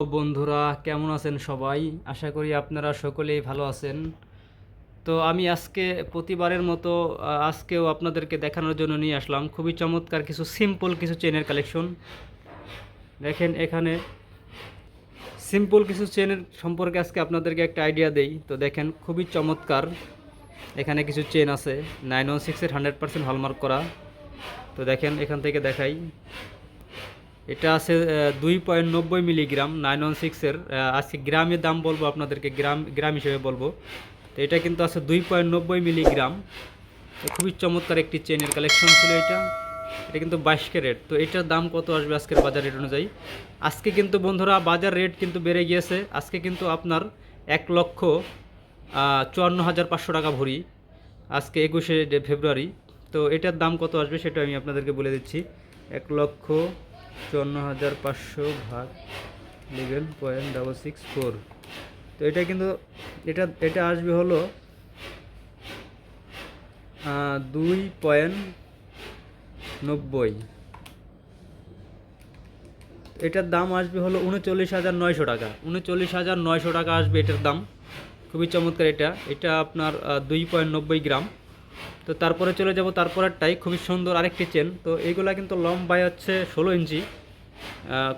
বন্ধুরা, কেমন আছেন সবাই? আশা করি আপনারা সকলেই ভালো আছেন। তো আমি আজকে প্রতিবারের মতো আজকেও আপনাদেরকে দেখানোর জন্য নিয়ে আসলাম। খুবই চমৎকার কিছু সিম্পল কিছু চেনের কালেকশন দেখেন এখানে সিম্পল কিছু চেনের সম্পর্কে আজকে আপনাদেরকে একটা আইডিয়া দেই। তো দেখেন, খুবই চমৎকার। এখানে কিছু চেন আছে। নাইন ওয়ান সিক্সের হান্ড্রেড পার্সেন্ট হলমার্ক করা। তো দেখেন, এখান থেকে দেখাই। এটা আছে দুই পয়েন্ট নব্বই মিলিগ্রাম নাইন ওয়ান সিক্সের আজকে গ্রামের দাম বলব আপনাদেরকে, গ্রাম গ্রাম হিসেবে বলব। তো এটা কিন্তু আছে দুই পয়েন্ট নব্বই মিলিগ্রাম। খুবই চমৎকার একটি চেনের কালেকশন ছিল এটা। এটা কিন্তু বাইশ ক্যারেট। তো এটার দাম কত আসবে আজকের বাজার রেট অনুযায়ী? আজকে কিন্তু বন্ধুরা বাজার রেট কিন্তু বেড়ে গিয়েছে। আজকে কিন্তু আপনার এক লক্ষ চুয়ান্ন হাজার পাঁচশো টাকা ভরি, আজকে একুশে ফেব্রুয়ারি। তো এটার দাম কত আসবে সেটা আমি আপনাদেরকে বলে দিচ্ছি। এক লক্ষ চুয়ান্ন হাজার পাঁচশো ভাগ eleven point double six four তো এটা কিন্তু এটা এটা আসবে হলো দুই পয়েন্ট নব্বই। এটার দাম আসবে হলো উনচল্লিশ হাজার নয়শো টাকা। উনচল্লিশ হাজার নয়শো টাকা আসবে এটার দাম। খুবই চমৎকার এটা। এটা আপনার দুই পয়েন্ট নব্বই গ্রাম। তো তারপরে চলে যাব, তারপরেরটাই খুবই সুন্দর আরেকটি চেন তো এইগুলা কিন্তু লম্বায় হচ্ছে ষোলো ইঞ্চি।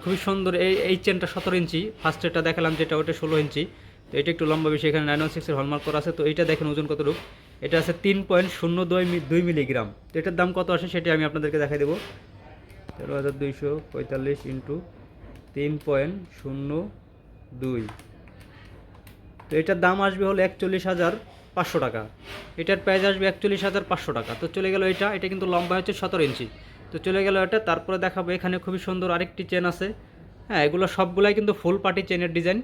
খুবই সুন্দর এই এই চেনটা সতেরো ইঞ্চি। ফার্স্টেরটা দেখালাম যেটা ওটা ষোলো ইঞ্চি। তো এটা একটু লম্বা বেশি, এখানে নাইন ওয়ান সিক্সের হলমার্ক করা আছে। তো এইটা দেখেন ওজন কতটুকু। এটা আছে তিন পয়েন্ট শূন্য দুই দুই মিলিগ্রাম তো এটার দাম কত আসে সেটা আমি আপনাদেরকে দেখাই দেবো। তেরো হাজার দুইশো পঁয়তাল্লিশ ইন্টু তিন পয়েন্ট শূন্য দুই। তো এটার দাম আসবে হলো একচল্লিশ হাজার পাঁচশো টাকা। এটার প্রাইস আসবে একচল্লিশ হাজার পাঁচশো টাকা। তো চলে গেল এটা এটা কিন্তু লম্বা হচ্ছে সতেরো ইঞ্চি। তো চলে গেল এটা, তারপরে দেখাবো এখানে খুবই সুন্দর আরেকটি চেন আছে। হ্যাঁ এগুলো সবগুলাই কিন্তু ফুল পার্টি চেনের ডিজাইন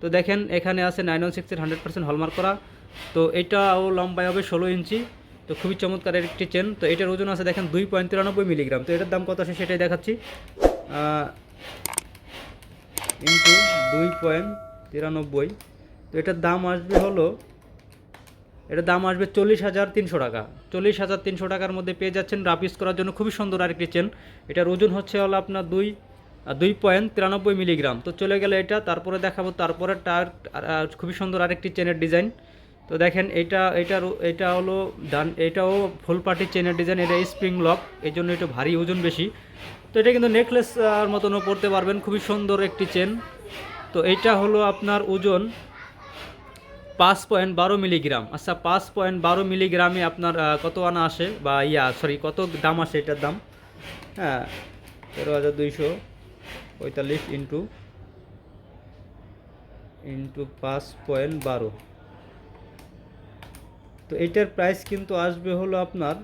তো দেখেন, এখানে আছে নাইন ওয়ান সিক্সের হান্ড্রেড পার্সেন্ট হলমার্ক করা। তো এটাও লম্বায় হবে ষোলো ইঞ্চি। তো খুবই চমৎকার একটি চেন তো এটার ওজন আছে দেখেন দুই পয়েন্ট তিরানব্বই মিলিগ্রাম। তো এটার দাম কত আছে সেটাই দেখাচ্ছি। ইন্টু দুই পয়েন্ট তিরানব্বই। তো এটার দাম আসবে হলো এটার দাম আসবে চল্লিশ হাজার তিনশো টাকা। চল্লিশ হাজার তিনশো টাকার মধ্যে পেয়ে যাচ্ছেন রাপিস করার জন্য খুবই সুন্দর আরেকটি চেন। এটার ওজন হচ্ছে হলো আপনার দুই দুই পয়েন্ট তিরানব্বই মিলিগ্রাম। তো চলে গেলে এটা, তারপরে দেখাবো, তারপরে টার খুবই সুন্দর আরেকটি চেনের ডিজাইন। তো দেখেন এটা, এটার, এটা হলো ডান, এটাও ফুল পার্টি চেনের ডিজাইন, এটা স্প্রিং লক এই জন্য এটা ভারী ওজন বেশি। তো এটা কিন্তু নেকলেস মতনও পড়তে পারবেন, খুবই সুন্দর একটি চেন। তো এটা হলো আপনার ওজন পাঁচ পয়েন্ট বারো মিলিগ্রাম। আচ্ছা পাঁচ পয়েন্ট বারো মিলিগ্রামে আপনার কত আনা আসে? বা ইয়া সরি কত দাম আসে এটার দাম? হ্যাঁ তেরো হাজার দুইশো পঁয়তাল্লিশ ইন্টু ইন্টু পাঁচ পয়েন্ট বারো। তো এটার প্রাইস কিন্তু আসবে হলো আপনার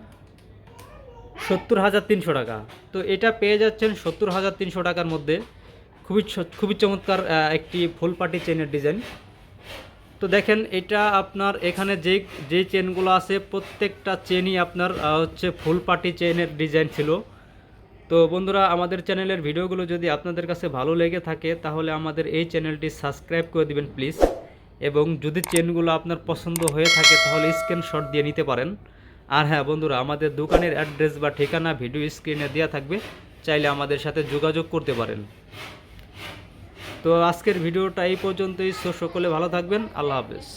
সত্তর হাজার তিনশো টাকা। তো এটা পেয়ে যাচ্ছেন সত্তর হাজার তিনশো টাকার মধ্যে। খুবই খুবই চমৎকার একটি ফুল পার্টি চেনের ডিজাইন তো দেখেন, এটা আপনার এখানে যে যে চেনগুলো আছে, প্রত্যেকটা চেনই আপনার হচ্ছে ফুল পার্টি চেনের ডিজাইন ছিল। তো বন্ধুরা, আমাদের চ্যানেলের ভিডিওগুলো যদি আপনাদের কাছে ভালো লেগে থাকে, তাহলে আমাদের এই চ্যানেলটি সাবস্ক্রাইব করে দিবেন, প্লিজ। এবং যদি চেনগুলো আপনার পছন্দ হয়ে থাকে, তাহলে স্ক্রিনশট দিয়ে নিতে পারেন। আর হ্যাঁ বন্ধুরা, আমাদের দোকানের অ্যাড্রেস বা ঠিকানা ভিডিও স্ক্রিনে দেওয়া থাকবে। চাইলে আমাদের সাথে যোগাযোগ করতে পারেন। তো আজকের ভিডিওটা এই পর্যন্তই। সো সকলে ভালো থাকবেন। আল্লাহ হাফেজ।